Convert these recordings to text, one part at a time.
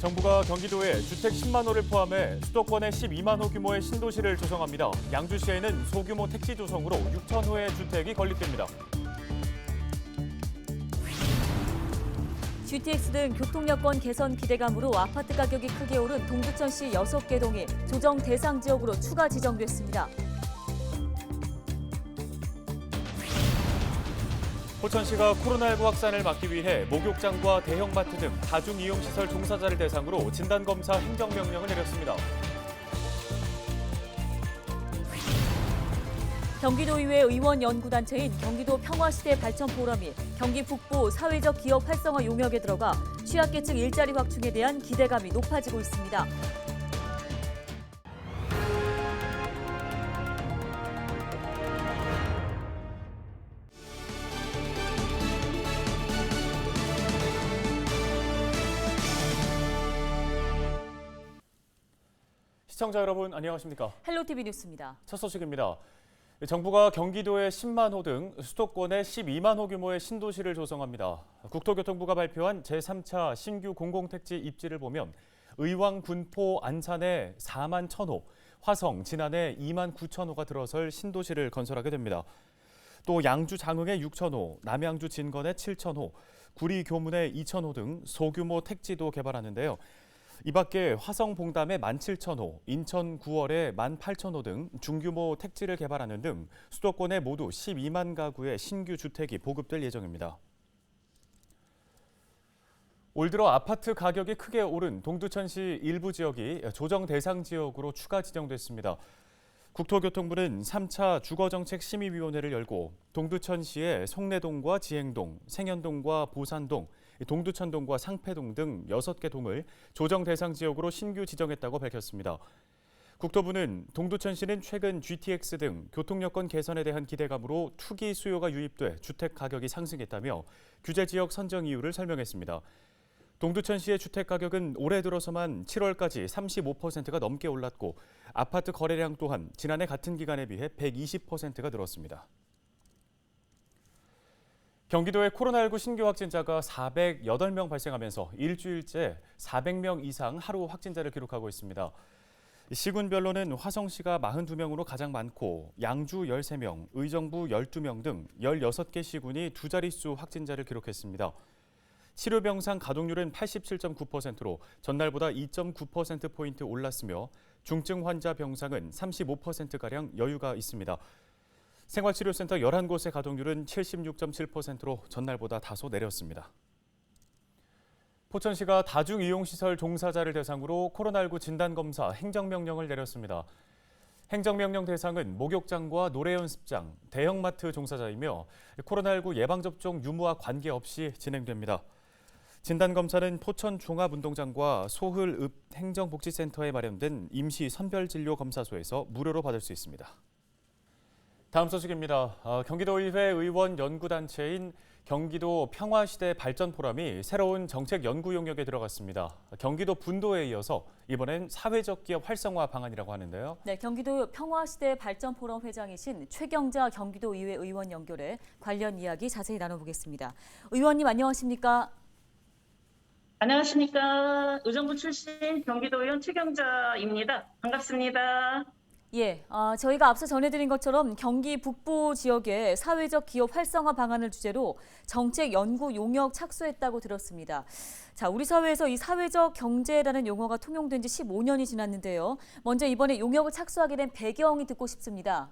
정부가 경기도에 주택 10만 호를 포함해 수도권에 12만 호 규모의 신도시를 조성합니다. 양주시에는 소규모 택지 조성으로 6천 호의 주택이 건립됩니다. GTX 등 교통 여건 개선 기대감으로 아파트 가격이 크게 오른 동두천시 6개 동이 조정 대상 지역으로 추가 지정됐습니다. 포천시가 코로나19 확산을 막기 위해 목욕장과 대형마트 등 다중이용시설 종사자를 대상으로 진단검사 행정명령을 내렸습니다. 경기도의회 의원 연구단체인 경기도 평화시대 발전 포럼이 경기 북부 사회적 기업 활성화 용역에 들어가 취약계층 일자리 확충에 대한 기대감이 높아지고 있습니다. 시청자 여러분 안녕하십니까? 헬로티비 뉴스입니다. 첫 소식입니다. 정부가 경기도의 10만 호 등 수도권에 12만 호 규모의 신도시를 조성합니다. 국토교통부가 발표한 제3차 신규 공공택지 입지를 보면 의왕, 군포, 안산에 4만 1천 호, 화성, 진안에 2만 9천 호가 들어설 신도시를 건설하게 됩니다. 또 양주 장흥에 6천 호, 남양주 진건에 7천 호, 구리 교문에 2천 호 등 소규모 택지도 개발하는데요. 이 밖에 화성 봉담에 17,000호, 인천 9월에 18,000호 등 중규모 택지를 개발하는 등 수도권에 모두 12만 가구의 신규 주택이 보급될 예정입니다. 올 들어 아파트 가격이 크게 오른 동두천시 일부 지역이 조정 대상 지역으로 추가 지정됐습니다. 국토교통부는 3차 주거정책심의위원회를 열고 동두천시의 송내동과 지행동, 생현동과 보산동, 동두천동과 상패동 등 6개 동을 조정 대상 지역으로 신규 지정했다고 밝혔습니다. 국토부는 동두천시는 최근 GTX 등 교통 여건 개선에 대한 기대감으로 투기 수요가 유입돼 주택 가격이 상승했다며 규제 지역 선정 이유를 설명했습니다. 동두천시의 주택 가격은 올해 들어서만 7월까지 35%가 넘게 올랐고 아파트 거래량 또한 지난해 같은 기간에 비해 120%가 늘었습니다. 경기도의 코로나19 신규 확진자가 408명 발생하면서 일주일째 400명 이상 하루 확진자를 기록하고 있습니다. 시군별로는 화성시가 42명으로 가장 많고 양주 13명, 의정부 12명 등 16개 시군이 두 자릿수 확진자를 기록했습니다. 치료병상 가동률은 87.9%로 전날보다 2.9%포인트 올랐으며 중증 환자 병상은 35%가량 여유가 있습니다. 생활치료센터 11곳의 가동률은 76.7%로 전날보다 다소 내렸습니다. 포천시가 다중이용시설 종사자를 대상으로 코로나19 진단검사 행정명령을 내렸습니다. 행정명령 대상은 목욕장과 노래연습장, 대형마트 종사자이며 코로나19 예방접종 유무와 관계없이 진행됩니다. 진단검사는 포천 종합운동장과 소흘읍 행정복지센터에 마련된 임시 선별진료검사소에서 무료로 받을 수 있습니다. 다음 소식입니다. 아, 경기도의회 의원 연구단체인 경기도 평화시대 발전 포럼이 새로운 정책 연구 용역에 들어갔습니다. 경기도 분도에 이어서 이번엔 사회적 기업 활성화 방안이라고 하는데요. 네, 경기도 평화시대 발전 포럼 회장이신 최경자 경기도의회 의원 연결해 관련 이야기 자세히 나눠보겠습니다. 의원님 안녕하십니까? 안녕하십니까. 의정부 출신 경기도 의원 최경자입니다. 반갑습니다. 예, 아, 저희가 앞서 전해드린 것처럼 경기 북부 지역의 사회적 기업 활성화 방안을 주제로 정책 연구 용역 착수했다고 들었습니다. 자, 우리 사회에서 이 사회적 경제라는 용어가 통용된 지 15년이 지났는데요. 먼저 이번에 용역을 착수하게 된 배경이 듣고 싶습니다.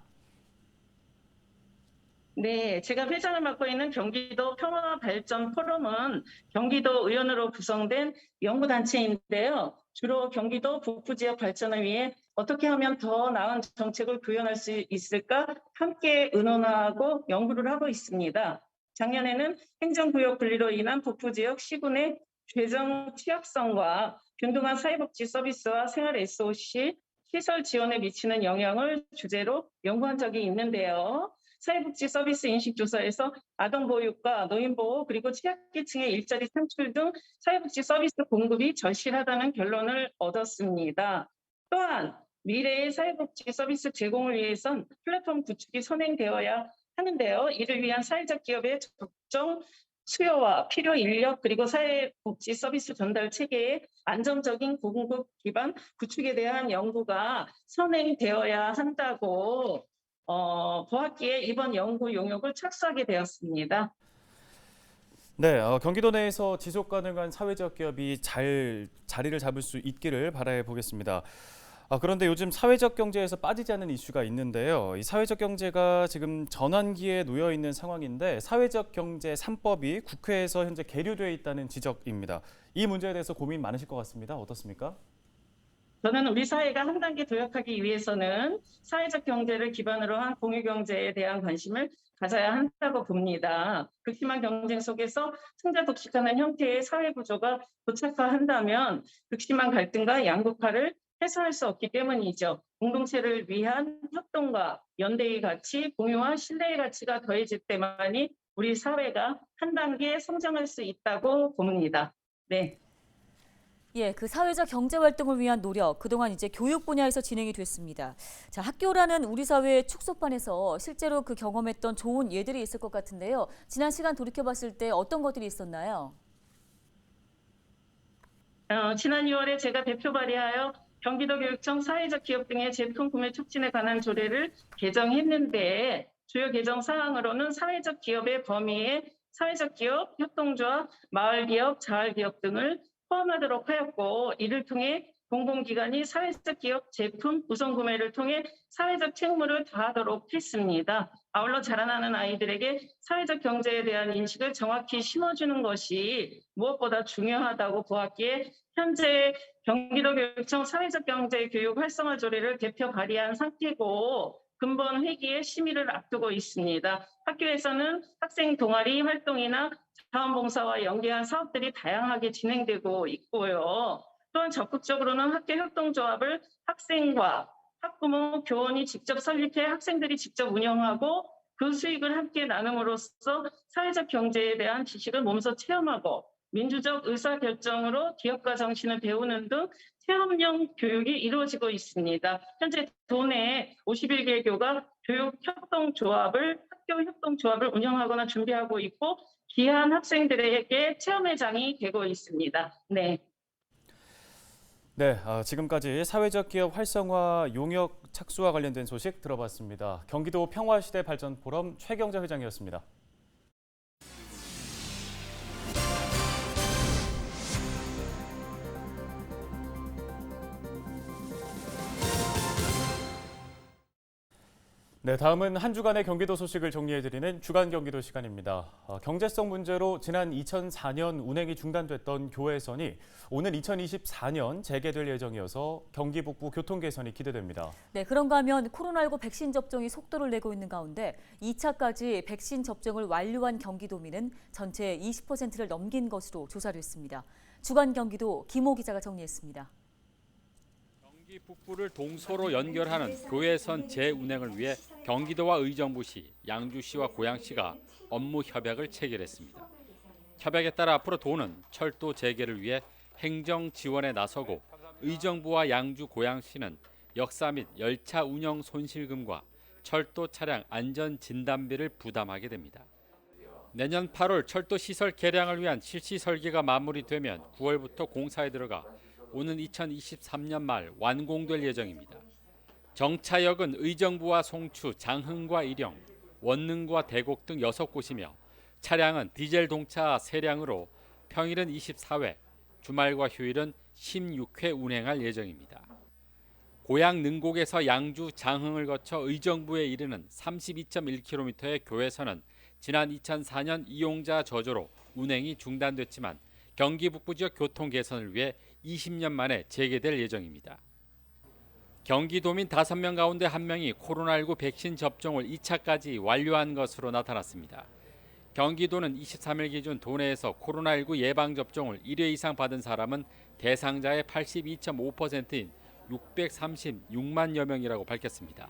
네, 제가 회장을 맡고 있는 경기도 평화 발전 포럼은 경기도 의원으로 구성된 연구단체인데요. 주로 경기도 북부 지역 발전을 위해 어떻게 하면 더 나은 정책을 구현할 수 있을까 함께 의논하고 연구를 하고 있습니다. 작년에는 행정구역 분리로 인한 북부 지역 시군의 재정 취약성과 균등한 사회복지 서비스와 생활 SOC 시설 지원에 미치는 영향을 주제로 연구한 적이 있는데요. 사회복지 서비스 인식조사에서 아동보육과 노인보호 그리고 취약계층의 일자리 창출 등 사회복지 서비스 공급이 절실하다는 결론을 얻었습니다. 또한 미래의 사회복지 서비스 제공을 위해선 플랫폼 구축이 선행되어야 하는데요. 이를 위한 사회적 기업의 적정 수요와 필요 인력 그리고 사회복지 서비스 전달 체계의 안정적인 공급 기반 구축에 대한 연구가 선행되어야 한다고 어, 보았기에 이번 연구 용역을 착수하게 되었습니다. 네, 어, 경기도 내에서 지속 가능한 사회적 기업이 잘 자리를 잡을 수 있기를 바라해 보겠습니다. 아, 그런데 요즘 사회적 경제에서 빠지지 않는 이슈가 있는데요. 이 사회적 경제가 지금 전환기에 놓여 있는 상황인데 사회적 경제 3법이 국회에서 현재 계류되어 있다는 지적입니다. 이 문제에 대해서 고민 많으실 것 같습니다. 어떻습니까? 저는 우리 사회가 한 단계 도약하기 위해서는 사회적 경제를 기반으로 한 공유 경제에 대한 관심을 가져야 한다고 봅니다. 극심한 경쟁 속에서 승자 독식하는 형태의 사회 구조가 도착화한다면 극심한 갈등과 양극화를 해소할 수 없기 때문이죠. 공동체를 위한 협동과 연대의 가치, 공유와 신뢰의 가치가 더해질 때만이 우리 사회가 한 단계 성장할 수 있다고 봅니다. 네. 예, 그 사회적 경제 활동을 위한 노력 그동안 이제 교육 분야에서 진행이 됐습니다. 자, 학교라는 우리 사회의 축소판에서 실제로 그 경험했던 좋은 예들이 있을 것 같은데요. 지난 시간 돌이켜 봤을 때 어떤 것들이 있었나요? 어, 지난 2월에 제가 대표 발의하여 경기도 교육청 사회적 기업 등의 제품 구매 촉진에 관한 조례를 개정했는데 주요 개정 사항으로는 사회적 기업의 범위에 사회적 기업, 협동조합, 마을기업, 자활기업 등을 포함하도록 하였고 이를 통해 공공기관이 사회적 기업 제품 우선 구매를 통해 사회적 책무를 다하도록 했습니다. 아울러 자라나는 아이들에게 사회적 경제에 대한 인식을 정확히 심어주는 것이 무엇보다 중요하다고 보았기에 현재 경기도 교육청 사회적 경제 교육 활성화 조례를 개표 발의한 상태고 근본 회기에 심의를 앞두고 있습니다. 학교에서는 학생 동아리 활동이나 자원봉사와 연계한 사업들이 다양하게 진행되고 있고요. 또한 적극적으로는 학교 협동조합을 학생과 학부모, 교원이 직접 설립해 학생들이 직접 운영하고 그 수익을 함께 나눔으로써 사회적 경제에 대한 지식을 몸소 체험하고 민주적 의사결정으로 기업가 정신을 배우는 등 체험형 교육이 이루어지고 있습니다. 현재 도내 51개 교가 교육협동조합을 학교 협동조합을 운영하거나 준비하고 있고 귀한 학생들에게 체험회장이 되고 있습니다. 네. 네, 아, 지금까지 사회적 기업 활성화 용역 착수와 관련된 소식 들어봤습니다. 경기도 평화시대 발전 포럼 최경자 회장이었습니다. 네, 다음은 한 주간의 경기도 소식을 정리해드리는 주간 경기도 시간입니다. 어, 경제성 문제로 지난 2004년 운행이 중단됐던 교외선이 오는 2024년 재개될 예정이어서 경기 북부 교통 개선이 기대됩니다. 네, 그런가 하면 코로나19 백신 접종이 속도를 내고 있는 가운데 2차까지 백신 접종을 완료한 경기도민은 전체 20%를 넘긴 것으로 조사를 했습니다. 주간 경기도 김호 기자가 정리했습니다. 경기 북부를 동서로 연결하는 교외선 재운행을 위해 경기도와 의정부시, 양주시와 고양시가 업무 협약을 체결했습니다. 협약에 따라 앞으로 도는 철도 재개를 위해 행정 지원에 나서고 의정부와 양주, 고양시는 역사 및 열차 운영 손실금과 철도 차량 안전 진단비를 부담하게 됩니다. 내년 8월 철도 시설 개량을 위한 실시 설계가 마무리되면 9월부터 공사에 들어가 오는 2023년 말 완공될 예정입니다. 정차역은 의정부와 송추, 장흥과 일영, 원능과 대곡 등 6곳이며 차량은 디젤 동차 3량으로 평일은 24회, 주말과 휴일은 16회 운행할 예정입니다. 고향 능곡에서 양주, 장흥을 거쳐 의정부에 이르는 32.1km의 교외선은 지난 2004년 이용자 저조로 운행이 중단됐지만 경기 북부 지역 교통 개선을 위해 20년 만에 재개될 예정입니다. 경기도민 5명 가운데 1명이 코로나19 백신 접종을 2차까지 완료한 것으로 나타났습니다. 경기도는 23일 기준 도내에서 코로나19 예방 접종을 1회 이상 받은 사람은 대상자의 82.5%인 636만여 명이라고 밝혔습니다.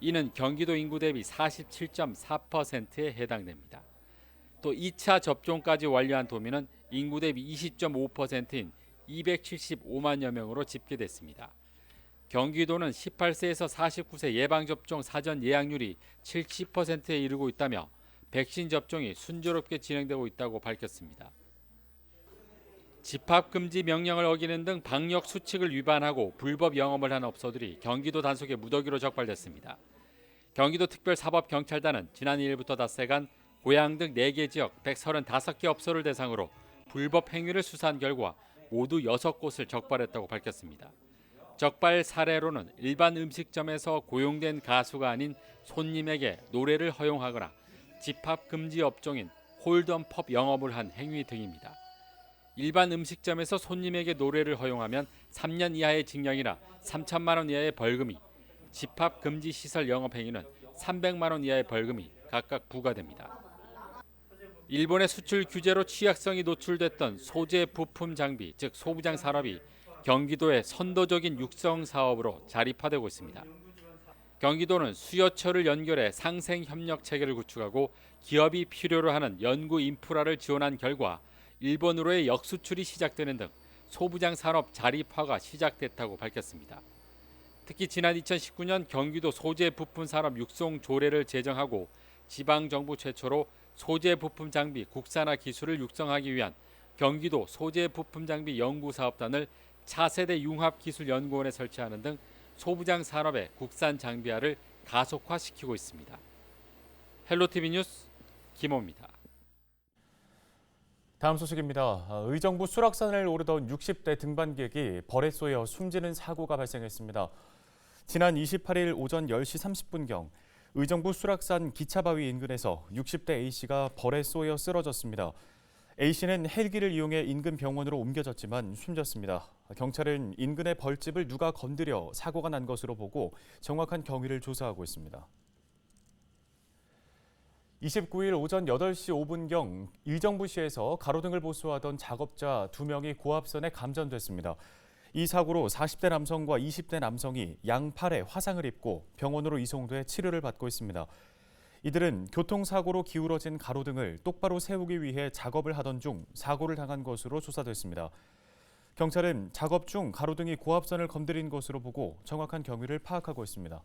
이는 경기도 인구 대비 47.4%에 해당됩니다. 또 2차 접종까지 완료한 도민은 인구 대비 20.5%인 275만여 명으로 집계됐습니다. 경기도는 18세에서 49세 예방접종 사전 예약률이 70%에 이르고 있다며 백신 접종이 순조롭게 진행되고 있다고 밝혔습니다. 집합 금지 명령을 어기는 등 방역 수칙을 위반하고 불법 영업을 한 업소들이 경기도 단속에 무더기로 적발됐습니다. 경기도 특별사법경찰단은 지난 2일부터 닷새간 고양 등 4개 지역 135개 업소를 대상으로 불법 행위를 수사한 결과 모두 6곳을 적발했다고 밝혔습니다. 적발 사례로는 일반 음식점에서 고용된 가수가 아닌 손님에게 노래를 허용하거나 집합 금지 업종인 홀덤 펍 영업을 한 행위 등입니다. 일반 음식점에서 손님에게 노래를 허용하면 3년 이하의 징역이나 3천만 원 이하의 벌금이, 집합 금지 시설 영업 행위는 300만 원 이하의 벌금이 각각 부과됩니다. 일본의 수출 규제로 취약성이 노출됐던 소재 부품 장비, 즉 소부장 산업이 경기도의 선도적인 육성 사업으로 자리화되고 있습니다. 경기도는 수요처를 연결해 상생 협력 체계를 구축하고 기업이 필요로 하는 연구 인프라를 지원한 결과 일본으로의 역수출이 시작되는 등 소부장 산업 자립화가 시작됐다고 밝혔습니다. 특히 지난 2019년 경기도 소재 부품 산업 육성 조례를 제정하고 지방 정부 최초로 소재 부품 장비 국산화 기술을 육성하기 위한 경기도 소재 부품 장비 연구 사업단을 차세대 융합 기술 연구원에 설치하는 등 소부장 산업의 국산 장비화를 가속화시키고 있습니다. 헬로티비 뉴스 김호입니다. 다음 소식입니다. 아, 의정부 수락산을 오르던 60대 등반객이 벌에 쏘여 숨지는 사고가 발생했습니다. 지난 28일 오전 10시 30분경 의정부 수락산 기차바위 인근에서 60대 A씨가 벌에 쏘여 쓰러졌습니다. A씨는 헬기를 이용해 인근 병원으로 옮겨졌지만 숨졌습니다. 경찰은 인근의 벌집을 누가 건드려 사고가 난 것으로 보고 정확한 경위를 조사하고 있습니다. 29일 오전 8시 5분경 의정부시에서 가로등을 보수하던 작업자 2명이 고압선에 감전됐습니다. 이 사고로 40대 남성과 20대 남성이 양팔에 화상을 입고 병원으로 이송돼 치료를 받고 있습니다. 이들은 교통사고로 기울어진 가로등을 똑바로 세우기 위해 작업을 하던 중 사고를 당한 것으로 조사됐습니다. 경찰은 작업 중 가로등이 고압선을 건드린 것으로 보고 정확한 경위를 파악하고 있습니다.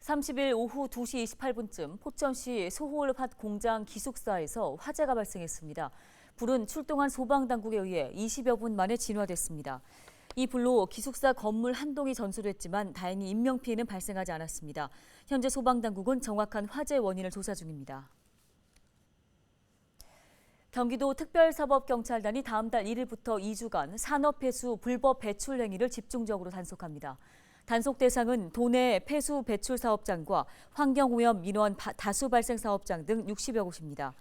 30일 오후 2시 28분쯤 포천시 소홀밭 공장 기숙사에서 화재가 발생했습니다. 불은 출동한 소방당국에 의해 20여 분 만에 진화됐습니다. 이 불로 기숙사 건물 한 동이 전소됐지만 다행히 인명피해는 발생하지 않았습니다. 현재 소방당국은 정확한 화재 원인을 조사 중입니다. 경기도 특별사법경찰단이 다음 달 1일부터 2주간 산업폐수 불법 배출 행위를 집중적으로 단속합니다. 단속 대상은 도내 폐수 배출 사업장과 환경오염 민원 바- 다수 발생 사업장 등 60여 곳입니다.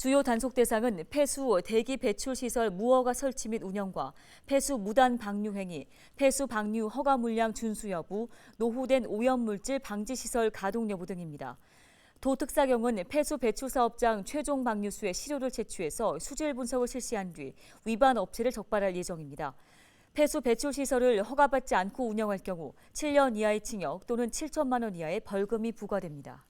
주요 단속 대상은 폐수 대기 배출 시설 무허가 설치 및 운영과 폐수 무단 방류 행위, 폐수 방류 허가 물량 준수 여부, 노후된 오염 물질 방지 시설 가동 여부 등입니다. 도특사경은 폐수 배출 사업장 최종 방류수의 시료를 채취해서 수질 분석을 실시한 뒤 위반 업체를 적발할 예정입니다. 폐수 배출 시설을 허가받지 않고 운영할 경우 7년 이하의 징역 또는 7천만 원 이하의 벌금이 부과됩니다.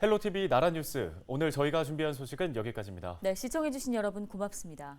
헬로티비 나라 뉴스 오늘 저희가 준비한 소식은 여기까지입니다. 네, 시청해주신 여러분 고맙습니다.